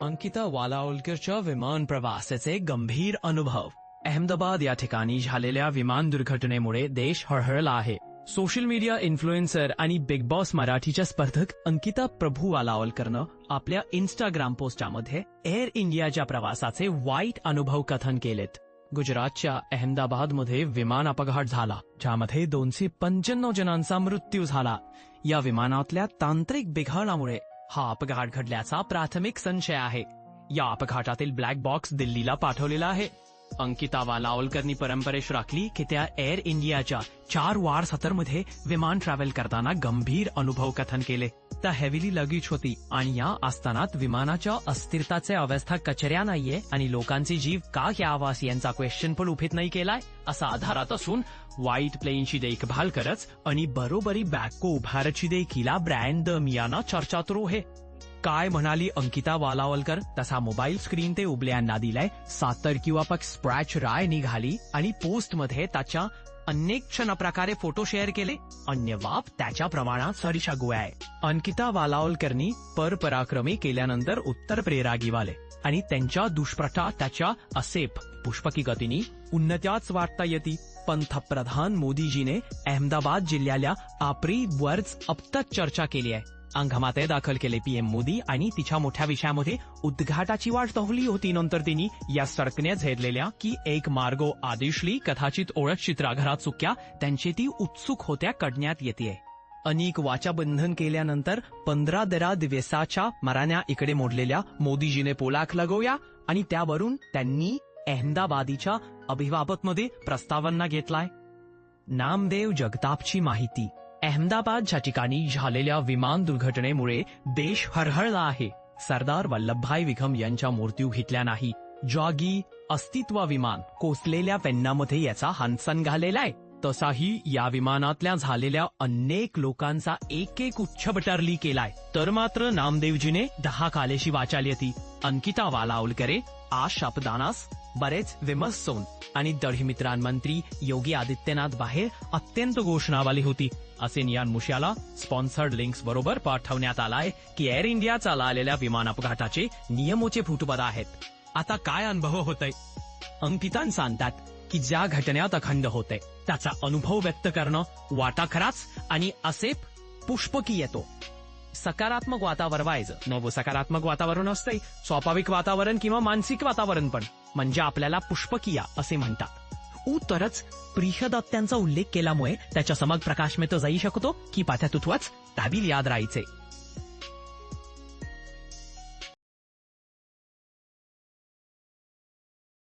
अंकिता वालाओलकरच्या विमान प्रवासाचे गंभीर अनुभव. अहमदाबाद या ठिकाणी झालेल्या विमान दुर्घटनेमुळे देश हळहळला आहे. सोशल मीडिया इन्फ्लुएन्सर आणि बिग बॉस मराठीच्या स्पर्धक अंकिता प्रभू वालावलकरनं आपल्या इन्स्टाग्राम पोस्टामध्ये एअर इंडियाच्या प्रवासाचे वाईट अनुभव कथन केलेत. गुजरातच्या अहमदाबादमध्ये विमान अपघात झाला ज्यामध्ये दोनशे पंच्याण्णव जणांचा मृत्यू झाला. या विमानातल्या तांत्रिक बिघाडामुळे हा अपघात घडल्याचा प्राथमिक संशय आहे. या अपघातातील ब्लॅक बॉक्स दिल्लीला पाठवलेला आहे. अंकिता वालावलकरनी परंपरेश राखली की त्या एअर इंडियाच्या चार वार सतरमध्ये विमान ट्रॅव्हल करताना गंभीर अनुभव कथन केले. त्या हेवीली लगेज होती आणि या आस्थानात विमानाच्या अस्थिरताचे अवस्था कचऱ्या नाहीये आणि लोकांचे जीव का घ्यावास यांचा क्वेश्चन पण उभित नाही केलाय असा आधारात असून व्हाईट प्लेनची देखभाल करच आणि बरोबरी बॅको उभारची देखील ब्रँड द मियाना चर्चात रोहे काय म्हणाली अंकिता वालावलकर? तसा मोबाईल स्क्रीन ते उबल्यांना दिलाय. सातर किंवा पग स्प्रॅच राय निघाली आणि पोस्टमध्ये त्याच्या अनेक क्षण प्रकारे फोटो शेअर केले. अन्य बाब त्याच्या प्रमाणात सरीशा गोया आहे. अंकिता वालावलकरनी परपराक्रमी केल्यानंतर उत्तर प्रेरागीवाले आणि त्यांच्या दुष्प्रथा त्याच्या असेप पुष्पकी गतीनी उन्नत्याच वाटता येती. पंतप्रधान मोदीजीने अहमदाबाद जिल्ह्याला आपरी वर्ज अबतक चर्चा केली आहे. अंगमाते दाखल केले पीएम मोदी आणि तिच्या मोठ्या विषयामध्ये उद्घाटाची वाट तहली होती. नंतर तिने या सडकने झेरलेल्या की एक मार्गो आदेशली कथाचित ओळख चित्राघरात चुक्या त्यांची ती उत्सुक होत्या कडण्यात येते अनेक वाचाबंधन केल्यानंतर पंधरा दरा दिवसाच्या मराण्या इकडे मोडलेल्या मोदीजीने पोलाख लगवया आणि त्यावरून त्यांनी अहमदाबादीच्या अभिबाबतमध्ये प्रस्तावांना घेतलाय. नामदेव जगतापची माहिती. अहमदाबादच्या ठिकाणी झालेल्या विमान दुर्घटनेमुळे देश हरहळला आहे. सरदार वल्लभभाई विखम यांच्या मृत्यू घेतल्या नाही. जॉगी अस्तित्व विमान कोसलेल्या पेन्नामध्ये याचा हानसन घालेला आहे तसाही या विमानातल्या झालेल्या अनेक लोकांचा एक एक उच्चबटरली केलाय. तर मात्र नामदेवजीने दहा कालेशी वाचाली होती. अंकिता वालावलकरे आज शपदानास बरेच विमर्शोन आणि दढी मित्रांमंत्री योगी आदित्यनाथ बाहेर अत्यंत घोषणावाली होती. असे नियान मुश्याला स्पॉन्सर्ड लिंक्स बरोबर पाठवण्यात आलाय की एअर इंडिया चाललेल्या विमान अपघाताचे नियमोचे फुटपद आहेत. आता काय अनुभव होतय? अंकितान सांगतात की ज्या घटनेत अखंड होते त्याचा अनुभव व्यक्त करणं वाटा खराच आणि असे पुष्पकी येतो सकारात्मक वातावरण व्हायचं नव सकारात्मक वातावरण असतंय स्वाभाविक वातावरण किंवा मानसिक वातावरण पण. म्हणजे आपल्याला पुष्पकिया असे म्हणतात. उतरच प्रिहदत्त्यांचा उल्लेख केल्यामुळे त्याच्या समग प्रकाश में तो जाई शकतो की पाथ्यातुत्वच ताबील याद राहायचे.